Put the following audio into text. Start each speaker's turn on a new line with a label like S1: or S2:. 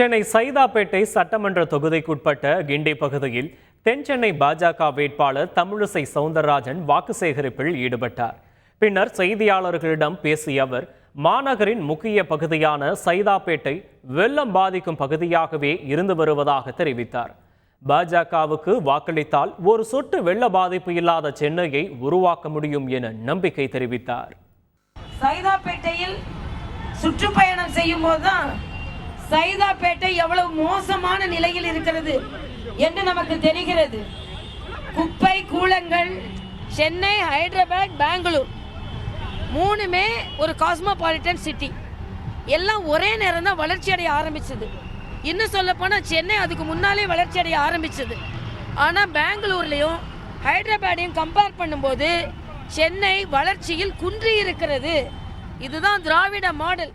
S1: சென்னை சைதாப்பேட்டை சட்டமன்ற தொகுதிக்குட்பட்ட கிண்டி பகுதியில் தென் சென்னை பாஜக வேட்பாளர் தமிழிசை சவுந்தரராஜன் வாக்கு சேகரிப்பில் ஈடுபட்டார் பின்னர் செய்தியாளர்களிடம் பேசிய அவர் மாநகரின் முக்கிய பகுதியான சைதாப்பேட்டை வெள்ளம் பாதிக்கும் பகுதியாகவே இருந்து வருவதாக தெரிவித்தார் பாஜகவுக்கு வாக்களித்தால் ஒரு சொட்டு வெள்ள பாதிப்பு இல்லாத சென்னையை உருவாக்க முடியும் என நம்பிக்கை தெரிவித்தார்
S2: சைதாப்பேட்டையில் சுற்றுப்பயணம் செய்யும் போதுதான் சைதாப்பேட்டை எவ்வளவு மோசமான நிலையில் இருக்கிறது என்று நமக்கு தெரிகிறது குப்பை கூலங்கள் சென்னை ஹைதராபாத் பெங்களூர் மூணுமே ஒரு காஸ்மோபாலிட்டன் சிட்டி எல்லாம் ஒரே நேரம் தான் வளர்ச்சி அடைய ஆரம்பிச்சது இன்னும் சொல்லப்போனால் சென்னை அதுக்கு முன்னாலே வளர்ச்சி அடைய ஆரம்பிச்சது ஆனால் பெங்களூர்லேயும் ஹைதராபாடையும் கம்பேர் பண்ணும்போது சென்னை வளர்ச்சியில் குன்றி இருக்கிறது இதுதான் திராவிட மாடல்